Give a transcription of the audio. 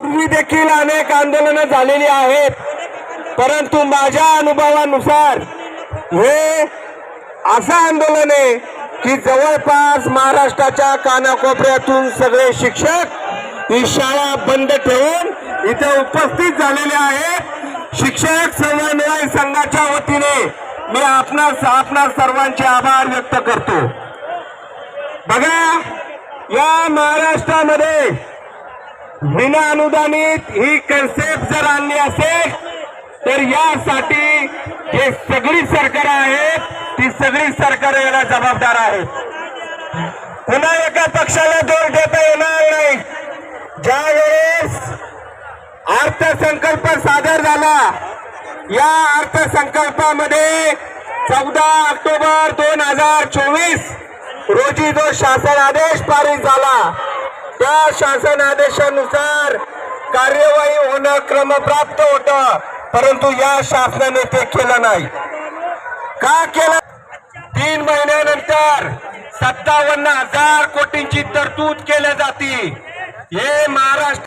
पूर्वी देखील अनेक आंदोलनं झालेली आहेत. परंतु माझ्या अनुभवानुसार हे असं आंदोलन आहे की जवळपास महाराष्ट्राच्या कानाकोपऱ्यातून सगळे शिक्षक ही शाळा बंद ठेवून इथे उपस्थित झालेले आहेत. शिक्षक समन्वय संघाच्या वतीने मी आपणास आपणा सर्वांचे आभार व्यक्त करतो. बघा या महाराष्ट्रामध्ये विना अनुदानित ही कन्सेप्ट जर आणली असेल तर यासाठी जे सगळी सरकार आहेत ती सगळी सरकार याला जबाबदार आहेत. पुन्हा एका पक्षाला दोष देता येणार नाही. ज्यावेळेस अर्थसंकल्प सादर झाला या अर्थसंकल्पामध्ये चौदा ऑक्टोबर दोन हजार चोवीस रोजी जो शासन आदेश पारित झाला त्या शासन आदेशानुसार कार्यवाही होणं क्रमप्राप्त होत परंतु या शासनाने ते केलं नाही. का केलं? तीन महिन्यानंतर सत्तावन्न हजार कोटींची तरतूद केल्या जाते. हे महाराष्ट्र